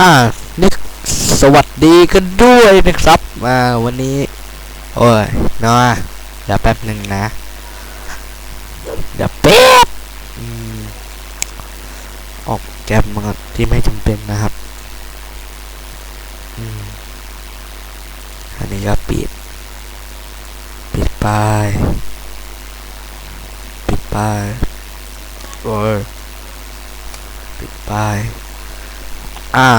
อ่านี่สวัสดีกันด้วยนะครับมาวันนี้ โอ้ยเนาะเดี๋ยวแป๊บหนึ่งนะ เดี๋ยวแป๊บออกแกมมาที่ไม่จำเป็นนะครับอันนี้ก็ปิด ปิดไป ปิดไปโอ้ยปิดไป อ่า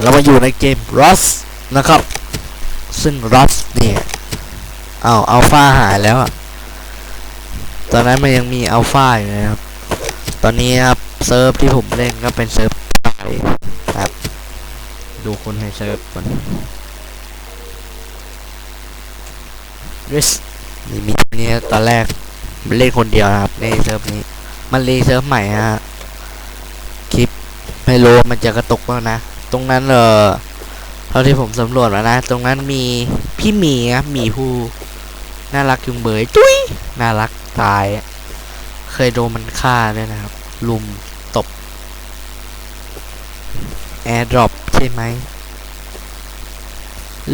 เรามาอยู่ในเกม Rust นะครับ ซึ่ง Rust เนี่ยอ้าวอัลฟาหายแล้วอะตอนนั้นมันยังมีอัลฟาอยู่นะครับ ตอนนี้ครับเซิร์ฟที่ผมเล่นก็เป็นเซิร์ฟไทยครับ ดูคนในเซิร์ฟก่อนริสนี่มีนี่ตอนแรกมันเล่นคนเดียวครับในเซิร์ฟนี้ มันรีเซิร์ฟใหม่ฮะคลิป ไม่รู้มันจะกระตุกบ้างนะ ตรงนั้นเออเท่าที่ผมสำรวจมานะ ตรงนั้นมีพี่หมีครับหมีผู้น่ารักจุงเบยจุ้ยน่ารักตาย เคยโดนมันฆ่าด้วยนะครับ ลุมตบแอร์ดรอปใช่ไหม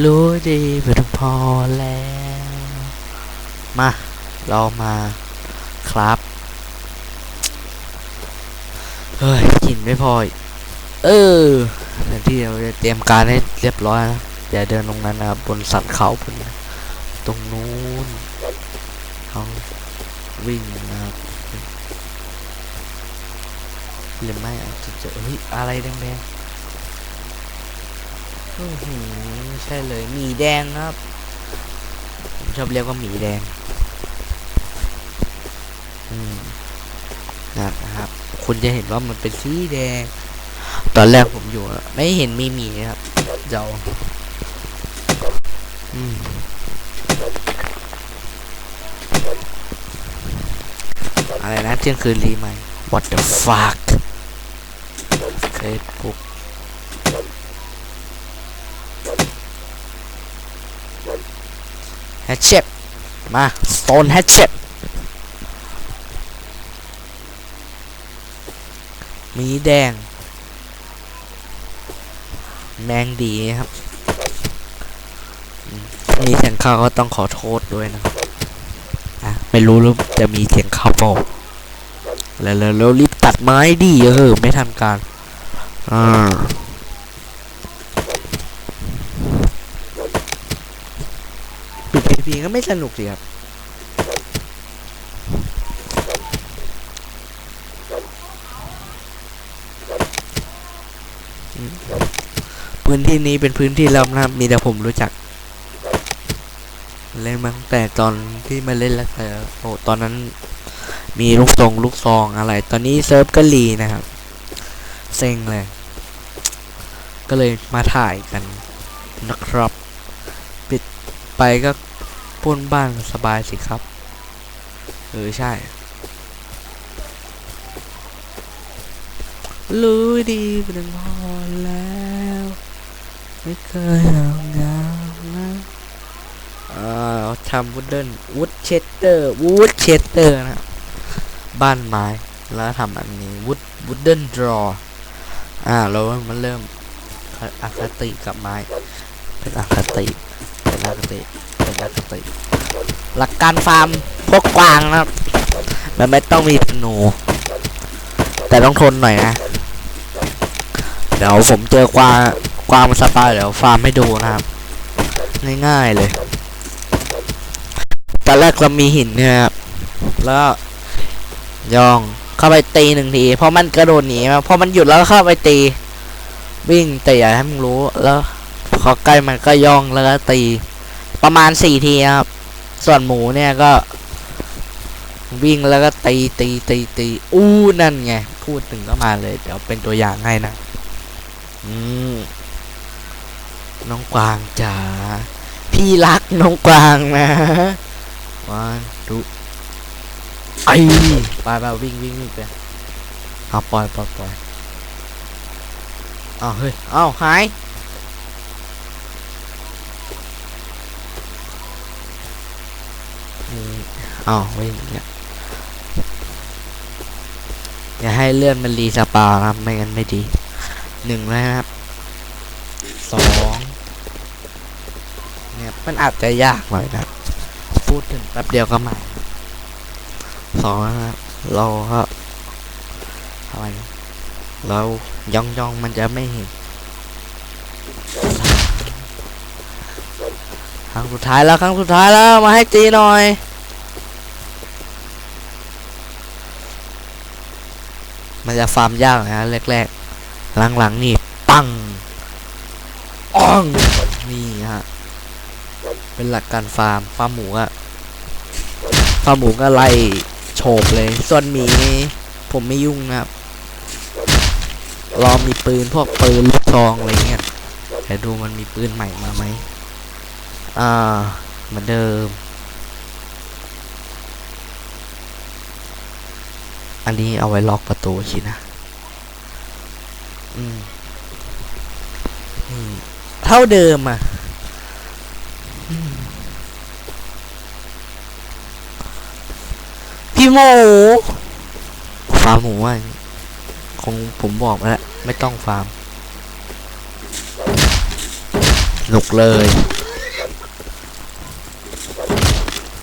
รู้ดีเพื่อพอแล้ว มา เรามาครับ เฮ้ยกลินไม่พออีก เออแทนที่เราจะเตรียมการให้เรียบร้อยนะอย่าเดินตรงนั้นนะบนสันเขาบนนตรงนู้นเขาวิ่งนะครับหรือไม่อาจจะเจอเฮ้ยอะไรแดงๆอื้อหือไม่ใช่เลยหมีแดงครับผมชอบเรียกว่าหมีแดงอืมนะครับ คุณจะเห็นว่ามันเป็นสีแดง ตอนแรกผมอยู่อะไม่เห็นมีหมีครับเจ้าอืมอะไรนะเที่ยงคืนรีใหม่ what the fuck Facebook hatchet มา stone hatchet หมีแดง แมงดีครับ มีเสียงเข้าก็ต้องขอโทษด้วยนะครับอะไม่รู้หรือจะมีเสียงเข้าเปล่าแล้วแล้วรีบตัดไม้ดิเออไม่ทันการอ่าปิดพีก็ไม่สนุกสิครับ พื้นที่นี้เป็นพื้นที่ลับนะครับมีแต่ผมรู้จัก เล่นมาตั้งแต่ตอนที่มาเล่นแล้วแต่โอ้ตอนนั้นมีลูกทรงลูกซองอะไร ตอนนี้เซิร์ฟก็รีนะครับ เซ็งเลย ก็เลยมาถ่ายกันนะครับ ปิดไปก็ปุ้นบ้านสบายสิครับ เออใช่รู้ดีเป็นพอแล้ว ไม่เคยเหงาเหงานะอ่าทำวูดเดิลวูดเชสเตอร์วูดเชสเตอร์นะบ้านไม้แล้วทำอันนี้วูดวูดเดิลดรออ่าแล้วมันเริ่มอคติกับไม้ เป็นอคติเป็นอคติเป็นอคติหลักการฟาร์มพวกกวางนะครับมันไม่ต้องมีธนู แต่ต้องทนหน่อยนะ เดี๋ยวผมเจอกวาง กวางมันสปายเดี๋ยวฟาร์มให้ดูนะครับ ง่ายๆเลยตอนแรกเรามีหินนี่ยครับแล้วยองเข้าไปตีหนึ่งทีพอมันกระโดดหนีมาพอมันหยุดแล้วเข้าไปตี วิ่งแต่อย่าให้มันรู้แล้วพอใกล้มันก็ย่องแล้วก็ตี ประมาณสี่ทีครับ ส่วนหมูเนี่ยก็ วิ่งแล้วก็ตีตีตีตีอู้นั่นไงพูดถึงก็มาเลย เดี๋ยวเป็นตัวอย่างให้นะ อืม น้องกวางจ๋าพี่รักน้องกวางนะวันดูไอไปไปวิ่งวิ่งวิ่งไปเอาปล่อยปล่อยปล่อยเอาเฮ้ยเอาหายนี่เอาวิ่งเนี่ยอย่าให้เลื่อนมันรีสปาครับไม่งั้นไม่ดีหนึ่งแล้วนะครับสองเนี่ย มันอาจจะยากหน่อยนะพูดถึงแป๊บเดียวก็มาสองนะครับเราก็อะไรนะเราย่องย่องมันจะไม่เห็นครั้งสุดท้ายแล้วครั้งสุดท้ายแล้วมาให้ตีหน่อยมันจะฟาร์มยากนะแรกๆ หลังๆ นี่ ปังอ้องนี่ฮะ เป็นหลักการฟาร์มฟาร์มหมูอะฟาร์มหมูก็ไล่โฉบเลย ส่วนหมีนี่ผมไม่ยุ่งนะครับรอมีปืนพวกปืนลูกซองอะไรเงี้ยแต่ดูมันมีปืนใหม่มาไหมอ่าเหมือนเดิม อันนี้เอาไว้ล็อกประตูชินะอืมอืมเท่าเดิมอะ พี่หมูฟาร์มหมูว่าคงผมบอกแล้ว ไม่ต้องฟาร์มหนุกเลย